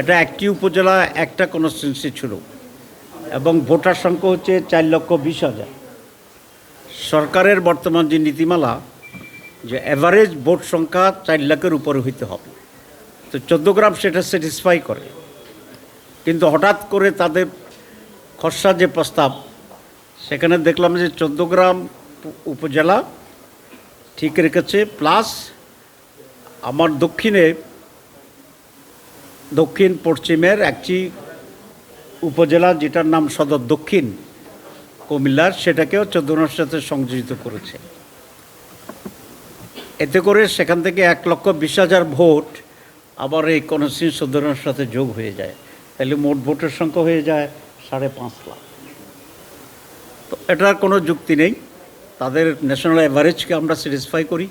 এটা একটি উপজেলা, একটা কনস্টিটুয়েন্সি ছিল এবং ভোটার সংখ্যা হচ্ছে চার লক্ষ বিশ হাজার। সরকারের বর্তমান যে নীতিমালা, যে অ্যাভারেজ ভোট সংখ্যা চার লাখের উপরে হইতে হবে। তো চোদ্দগ্রাম সেটা স্যাটিসফাই করে। কিন্তু হঠাৎ করে তাদের খসড়া যে প্রস্তাব, সেখানে দেখলাম যে চোদ্দগ্রাম উপজেলা ঠিক রেখেছে। প্লাস আমার দক্ষিণে দক্ষিণ, পশ্চিমের একটি উপজেলা যেটার নাম সদর দক্ষিণ, কুমিল্লার, সেটাকেও চোদ্দনার সাথে সংযোজিত করেছে। এতে করে সেখান থেকে এক লক্ষ বিশ হাজার ভোট আবার এই কনস্টিন চোদ্দনার সাথে যোগ হয়ে যায়। তাহলে মোট ভোটের সংখ্যা হয়ে যায় সাড়ে পাঁচ লাখ। তো এটার কোনো যুক্তি নেই। তাদের ন্যাশনাল অ্যাভারেজকে আমরা স্যাটিসফাই করি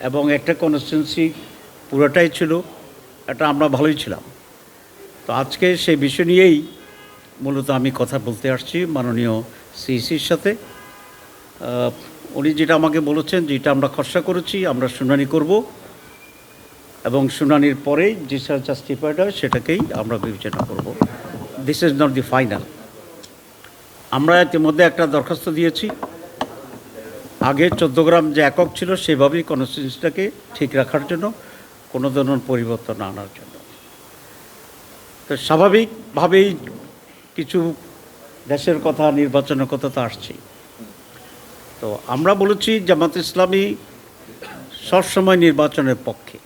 এবং একটা কনস্টিটুয়েন্সি পুরোটাই ছিল। এটা আমরা ভালোই ছিলাম। তো আজকে সেই বিষয় নিয়েই মূলত আমি কথা বলতে আসছি মাননীয় সিইসির সাথে। উনি যেটা আমাকে বলেছেন যেটা আমরা খসড়া করেছি, আমরা শুনানি করব এবং শুনানির পরেই যে জাস্টিফাইড হয় সেটাকেই আমরা বিবেচনা করব। This is not the final আমরা ইতিমধ্যে একটা দরখাস্ত দিয়েছি। আগে চোদ্দগ্রাম যে একক ছিল সেভাবেই কনস্টিটিউন্সিটাকে ঠিক রাখার জন্য কোনো ধরনের পরিবর্তন আনার জন্য। তো স্বাভাবিকভাবেই কিছু দেশের কথা, নির্বাচনের কথা তো আসছেই তো আমরা বলেছি জামাত ইসলামী সবসময় নির্বাচনের পক্ষে।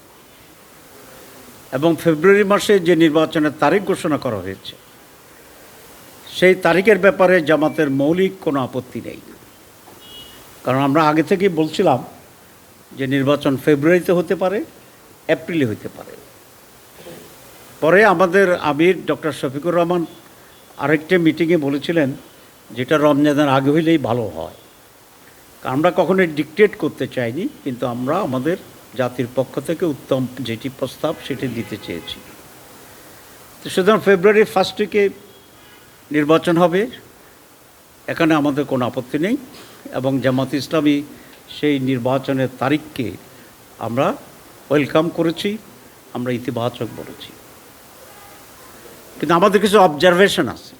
এবং ফেব্রুয়ারি মাসে যে নির্বাচনের তারিখ ঘোষণা করা হয়েছে, সেই তারিখের ব্যাপারে জামাতের মৌলিক কোনো আপত্তি নেই। কারণ আমরা আগে থেকেই বলছিলাম যে নির্বাচন ফেব্রুয়ারিতে হতে পারে এপ্রিলে হতে পারে। পরে আমাদের আমির ডক্টর শফিকুর রহমান আরেকটা মিটিংয়ে বলেছিলেন, যেটা রমজানের আগে হইলেই ভালো হয়। আমরা কখনোই ডিকটেট করতে চাইনি, কিন্তু আমরা আমাদের জাতির পক্ষ থেকে উত্তম যেটি প্রস্তাব সেটি দিতে চেয়েছি। তো সুতরাং ফেব্রুয়ারি ফার্স্ট উইকে নির্বাচন হবে, এখানে আমাদের কোনো আপত্তি নেই, এবং জামাত ইসলামী সেই নির্বাচনের তারিখকে আমরা ওয়েলকাম করেছি, আমরা ইতিবাচক বলেছি। কিন্তু আমাদের কিছু অবজারভেশন আছে।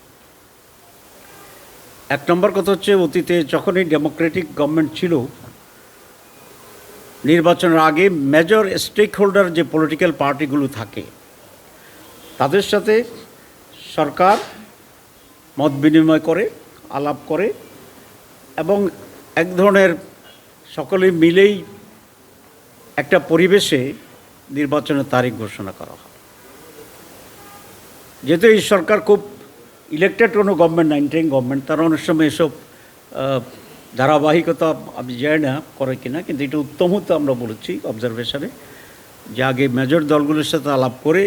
এক নম্বর কথা হচ্ছে, অতীতে যখনই ডেমোক্রেটিক গভর্নমেন্ট ছিল, নির্বাচনের আগে মেজর স্টেক হোল্ডার যে পলিটিক্যাল পার্টিগুলো থাকে, তাদের সাথে সরকার মত বিনিময় করে, আলাপ করে এবং এক ধরনের সকলে মিলেই একটা পরিবেশে নির্বাচনের তারিখ ঘোষণা করা হয়। যেহেতু এই সরকার খুব ইলেকটেড কোনো গভর্নমেন্ট না ইন্টারিং গভর্নমেন্ট তারা অনেক সময় এসব ধারাবাহিকতা আমি জানি না করে কিনা, কিন্তু এটা উত্তম হতো আমরা বলেছি অবজারভেশনে যে আগে মেজর দলগুলোর সাথে আলাপ করে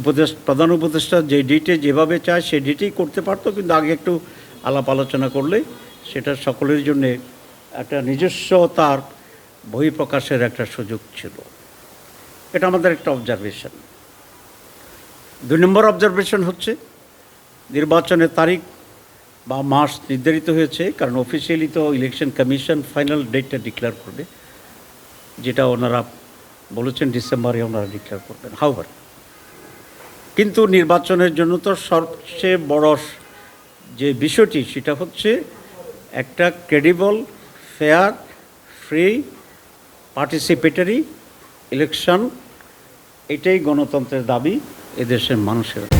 উপদেশ, প্রধান উপদেষ্টা যে ডেটে যেভাবে চায় সে ডেটেই করতে পারতো, কিন্তু আগে একটু আলাপ আলোচনা করলে সেটা সকলের জন্যে একটা নিজস্ব তার বহিঃপ্রকাশের একটা সুযোগ ছিল। এটা আমাদের একটা অবজারভেশন দুই নম্বর অবজারভেশন হচ্ছে, নির্বাচনের তারিখ বা মাস নির্ধারিত হয়েছে, কারণ অফিসিয়ালি তো ইলেকশন কমিশন ফাইনাল ডেটটা ডিক্লেয়ার করবে, যেটা ওনারা বলেছেন ডিসেম্বরে ওনারা ডিক্লেয়ার করবেন। হাউভার কিন্তু নির্বাচনের জন্য তো সবচেয়ে বড় যে বিষয়টি, সেটা হচ্ছে একটা credible fair free participatory election এটাই গণতন্ত্রের দাবি এদেশের মানুষের।